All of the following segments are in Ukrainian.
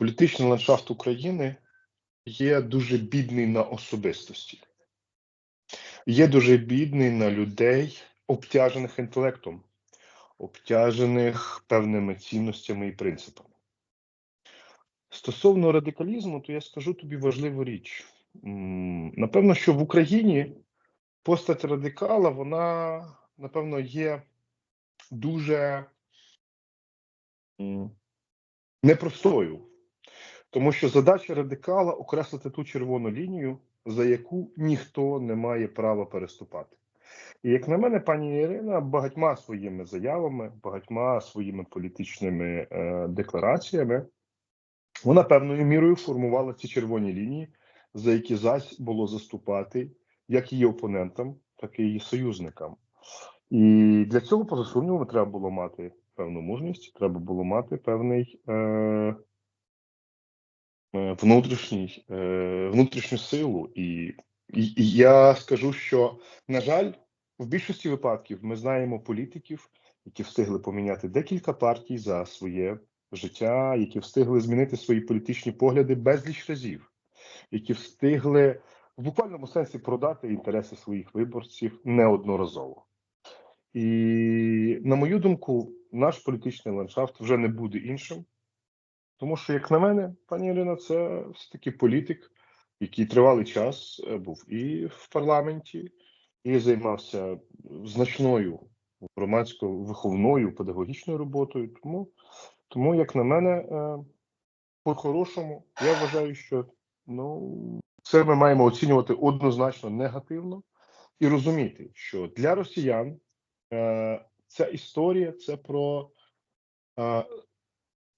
політичний ландшафт України є дуже бідний на особистості, є дуже бідний на людей, обтяжених інтелектом, обтяжених певними цінностями і принципами. Стосовно радикалізму, то я скажу тобі важливу річ. Напевно, що в Україні постать радикала, вона, напевно, є дуже непростою. Тому що задача радикала окреслити ту червону лінію, за яку ніхто не має права переступати. І як на мене, пані Ірина багатьма своїми заявами, багатьма своїми політичними е, деклараціями, вона певною мірою формувала ці червоні лінії, за які зась було заступати як її опонентам, так і її союзникам. І для цього, поза сумнівом, треба було мати певну мужність, треба було мати певний е, внутрішній, е, внутрішню силу. І, і я скажу, що, на жаль, в більшості випадків ми знаємо політиків, які встигли поміняти декілька партій за своє життя, які встигли змінити свої політичні погляди безліч разів, які встигли в буквальному сенсі продати інтереси своїх виборців неодноразово. І, на мою думку, наш політичний ландшафт вже не буде іншим. Тому що, як на мене, пані Ірина, це все-таки політик, який тривалий час е, був і в парламенті, і займався значною громадською виховною педагогічною роботою. Тому, тому як на мене, е, по-хорошому, я вважаю, що ну, це ми маємо оцінювати однозначно негативно і розуміти, що для росіян е, ця історія це про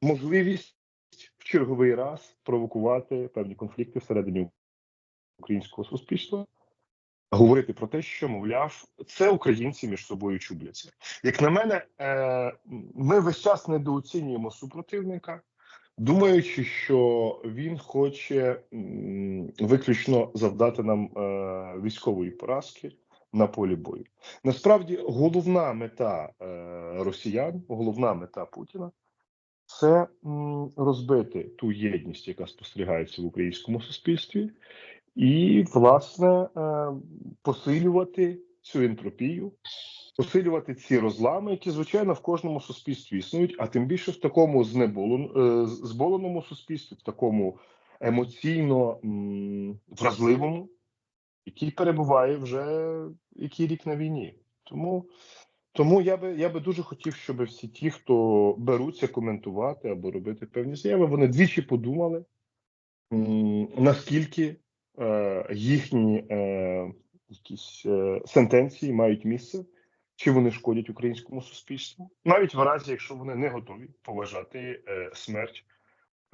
можливість в черговий раз провокувати певні конфлікти всередині українського суспільства, говорити про те, що, мовляв, це українці між собою чубляться. Як на мене, е, ми весь час недооцінюємо супротивника, думаючи, що він хоче виключно завдати нам е, військової поразки на полі бою. Насправді, головна мета е, росіян, головна мета Путіна це розбити ту єдність, яка спостерігається в українському суспільстві, і, власне, е, посилювати цю ентропію, посилювати ці розлами, які, звичайно, в кожному суспільстві існують, а тим більше в такому е, зболеному суспільстві, в такому емоційно вразливому, який перебуває вже який рік на війні. Тому тому я би я би дуже хотів, щоб всі ті, хто беруться коментувати або робити певні заяви, вони двічі подумали, наскільки е, їхні е, якісь е, сентенції мають місце, чи вони шкодять українському суспільству, навіть в разі, якщо вони не готові поважати е, смерть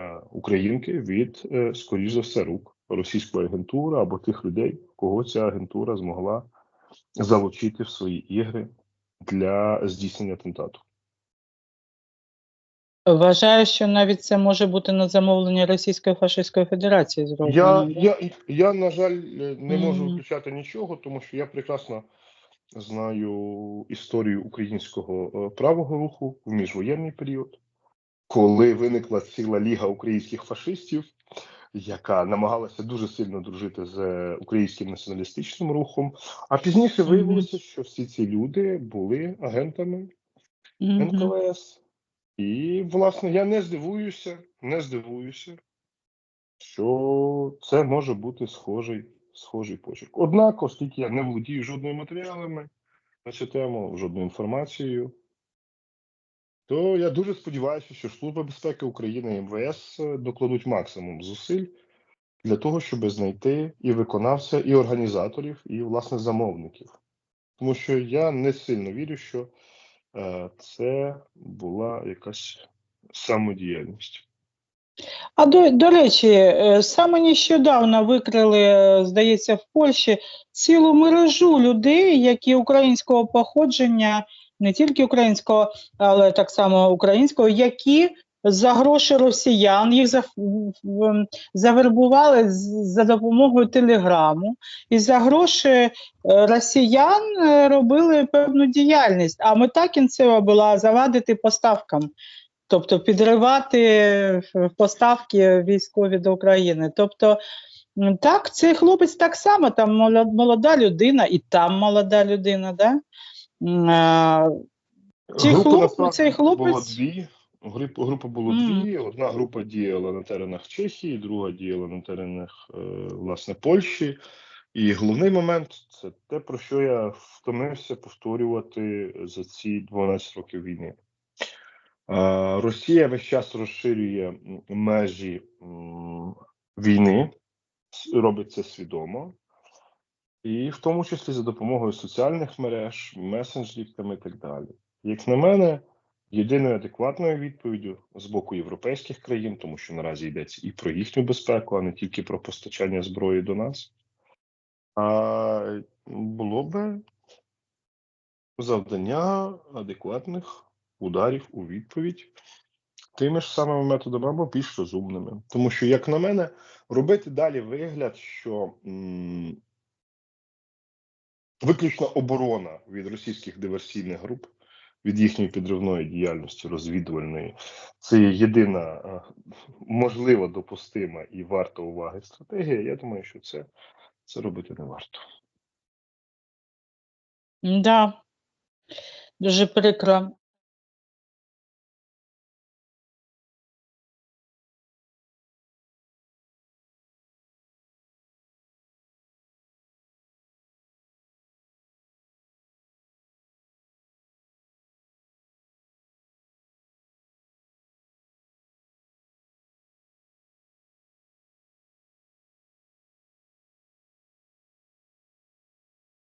е, українки від, е, скоріш за все, рук російської агентури або тих людей, кого ця агентура змогла залучити в свої ігри для здійснення атентату. Вважаю, що навіть це може бути на замовлення Російської фашистської Федерації зроблено. я, я, на жаль, не можу виключати нічого, тому що я прекрасно знаю історію українського е, правого руху в міжвоєнний період, коли виникла ціла ліга українських фашистів, яка намагалася дуже сильно дружити з е, українським націоналістичним рухом. А пізніше виявилося, що всі ці люди були агентами НКВС. І, власне, я не здивуюся, не здивуюся, що це може бути схожий, схожий почерк. Однак, оскільки я не володію жодними матеріалами на цю тему, жодною інформацією, то я дуже сподіваюся, що Служба безпеки України і МВС е, докладуть максимум зусиль для того, щоб знайти і виконавця, і організаторів, і, власне, замовників. Тому що я не сильно вірю, що е, це була якась самодіяльність. А до, до речі, е, саме нещодавно викрили, здається, в Польщі цілу мережу людей, які українського походження, не тільки українського, але так само українського, які за гроші росіян їх за, завербували за допомогою телеграму, і за гроші е, росіян е, робили певну діяльність. А мета кінцева була завадити поставкам тобто підривати е, поставки військові до України. Тобто, так, цей хлопець так само, там молода людина, і там молода людина, да? А, Цей Групи, хлоп- цей хлопець- було дві. Груп, група було Мгм. дві. Одна група діяла на теренах Чехії, друга діяла на теренах е, власне Польщі. І головний момент це те, про що я втомився повторювати за ці 12 років війни. Е, Росія весь час розширює межі війни, робить це свідомо, і в тому числі за допомогою соціальних мереж, месенджерів і так далі. Як на мене, єдиною адекватною відповіддю з боку європейських країн, тому що наразі йдеться і про їхню безпеку, а не тільки про постачання зброї до нас, а було би завдання адекватних ударів у відповідь тими ж самими методами або більш розумними. Тому що, як на мене, робити далі вигляд, що м, виключно оборона від російських диверсійних груп, від їхньої підривної діяльності розвідувальної, це є єдина можлива можливо допустима і варта уваги стратегія. Я думаю, що це, це робити не варто. Да. Дуже прикро.